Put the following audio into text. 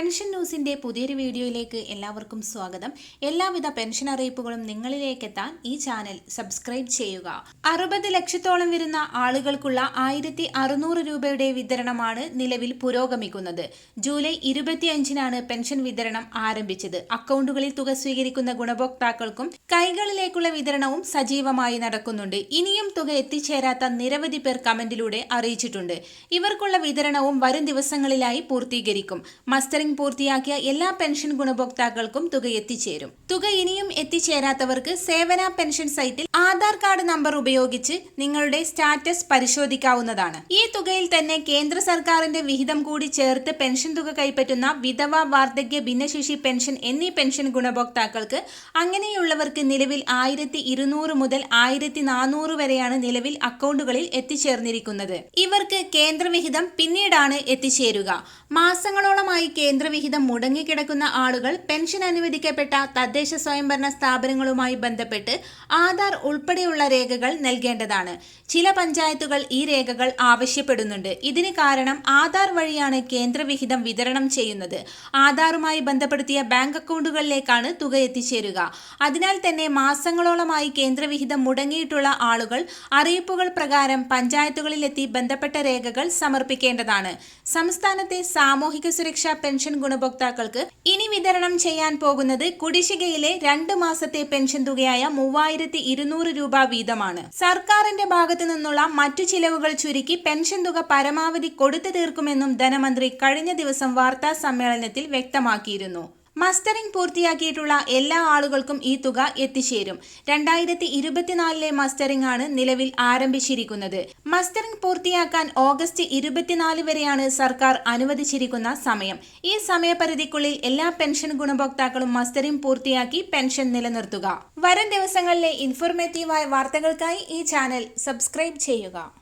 Pension ന്യൂസിന്റെ പുതിയൊരു വീഡിയോയിലേക്ക് എല്ലാവർക്കും സ്വാഗതം. എല്ലാവിധ പെൻഷൻ അറിയിപ്പുകളും നിങ്ങളിലേക്ക് എത്താൻ ഈ ചാനൽ സബ്സ്ക്രൈബ് ചെയ്യുക. അറുപത് ലക്ഷത്തോളം വരുന്ന ആളുകൾക്കുള്ള ആയിരത്തി അറുന്നൂറ് രൂപയുടെ വിതരണമാണ് നിലവിൽ പുരോഗമിക്കുന്നത്. ജൂലൈ ഇരുപത്തിയഞ്ചിനാണ് പെൻഷൻ വിതരണം ആരംഭിച്ചത്. അക്കൗണ്ടുകളിൽ തുക സ്വീകരിക്കുന്ന ഗുണഭോക്താക്കൾക്കും കൈകളിലേക്കുള്ള വിതരണവും സജീവമായി നടക്കുന്നുണ്ട്. ഇനിയും തുക എത്തിച്ചേരാത്ത നിരവധി പേർ കമന്റിലൂടെ അറിയിച്ചിട്ടുണ്ട്. ഇവർക്കുള്ള വിതരണവും വരും ദിവസങ്ങളിലായി പൂർത്തീകരിക്കും. മസ്റ്ററിംഗ് പൂർത്തിയാക്കിയ എല്ലാ പെൻഷൻ ഗുണഭോക്താക്കൾക്കും തുക എത്തിച്ചേരും. തുക ഇനിയും എത്തിച്ചേരാത്തവർക്ക് സേവന പെൻഷൻ സൈറ്റിൽ ആധാർ കാർഡ് നമ്പർ ഉപയോഗിച്ച് നിങ്ങളുടെ സ്റ്റാറ്റസ് പരിശോധിക്കാവുന്നതാണ്. ഈ തുകയിൽ തന്നെ കേന്ദ്ര സർക്കാരിന്റെ വിഹിതം കൂടി ചേർത്ത് പെൻഷൻ തുക കൈപ്പറ്റുന്ന വിധവ വാർദ്ധക്യ ഭിന്നശേഷി പെൻഷൻ എന്നീ പെൻഷൻ ഗുണഭോക്താക്കൾക്ക് അങ്ങനെയുള്ളവർക്ക് നിലവിൽ ആയിരത്തി ഇരുന്നൂറ് മുതൽ ആയിരത്തി നാനൂറ് വരെയാണ് നിലവിൽ അക്കൗണ്ടുകളിൽ എത്തിച്ചേർന്നിരിക്കുന്നത്. ഇവർക്ക് കേന്ദ്രവിഹിതം പിന്നീടാണ് എത്തിച്ചേരുക. മാസങ്ങളോളമായി കേന്ദ്രവിഹിതം മുടങ്ങിക്കിടക്കുന്ന ആളുകൾ പെൻഷൻ അനുവദിക്കപ്പെട്ട തദ്ദേശ സ്വയംഭരണ സ്ഥാപനങ്ങളുമായി ബന്ധപ്പെട്ട് ആധാർ ഉൾപ്പെടെയുള്ള രേഖകൾ നൽകേണ്ടതാണ്. ചില പഞ്ചായത്തുകൾ ഈ രേഖകൾ ആവശ്യപ്പെടുന്നുണ്ട്. ഇതിന് കാരണം ആധാർ വഴിയാണ് കേന്ദ്രവിഹിതം വിതരണം ചെയ്യുന്നത്. ആധാറുമായി ബന്ധപ്പെടുത്തിയ ബാങ്ക് അക്കൗണ്ടുകളിലേക്കാണ് തുക എത്തിച്ചേരുക. അതിനാൽ തന്നെ മാസങ്ങളോളമായി കേന്ദ്രവിഹിതം മുടങ്ങിയിട്ടുള്ള ആളുകൾ അറിയിപ്പുകൾ പ്രകാരം പഞ്ചായത്തുകളിലെത്തി ബന്ധപ്പെട്ട രേഖകൾ സമർപ്പിക്കേണ്ടതാണ്. സംസ്ഥാനത്തെ സാമൂഹിക സുരക്ഷാ പെൻഷൻ ഗുണഭോക്താക്കൾക്ക് ഇനി വിതരണം ചെയ്യാൻ പോകുന്നത് കുടിശ്ശികയിലെ രണ്ട് മാസത്തെ പെൻഷൻ തുകയായ മൂവായിരത്തി ഇരുന്നൂറ് രൂപ വീതമാണ്. സർക്കാരിന്റെ ഭാഗത്തു നിന്നുള്ള മറ്റു ചിലവുകൾ ചുരുക്കി പെൻഷൻ തുക പരമാവധി കൊടുത്തു തീർക്കുമെന്നും ധനമന്ത്രി കഴിഞ്ഞ ദിവസം വാർത്താ സമ്മേളനത്തിൽ വ്യക്തമാക്കിയിരുന്നു. മസ്റ്ററിംഗ് പൂർത്തിയാക്കിയിട്ടുള്ള എല്ലാ ആളുകൾക്കും ഈ തുക എത്തിച്ചേരും. രണ്ടായിരത്തി ഇരുപത്തിനാലിലെ മസ്റ്ററിംഗ് ആണ് നിലവിൽ ആരംഭിച്ചിരിക്കുന്നത്. മസ്റ്ററിംഗ് പൂർത്തിയാക്കാൻ ഓഗസ്റ്റ് ഇരുപത്തിനാല് വരെയാണ് സർക്കാർ അനുവദിച്ചിരിക്കുന്ന സമയം. ഈ സമയപരിധിക്കുള്ളിൽ എല്ലാ പെൻഷൻ ഗുണഭോക്താക്കളും മസ്റ്ററിംഗ് പൂർത്തിയാക്കി പെൻഷൻ നിലനിർത്തുക. വരും ദിവസങ്ങളിലെ ഇൻഫോർമേറ്റീവായ വാർത്തകൾക്കായി ഈ ചാനൽ സബ്സ്ക്രൈബ് ചെയ്യുക.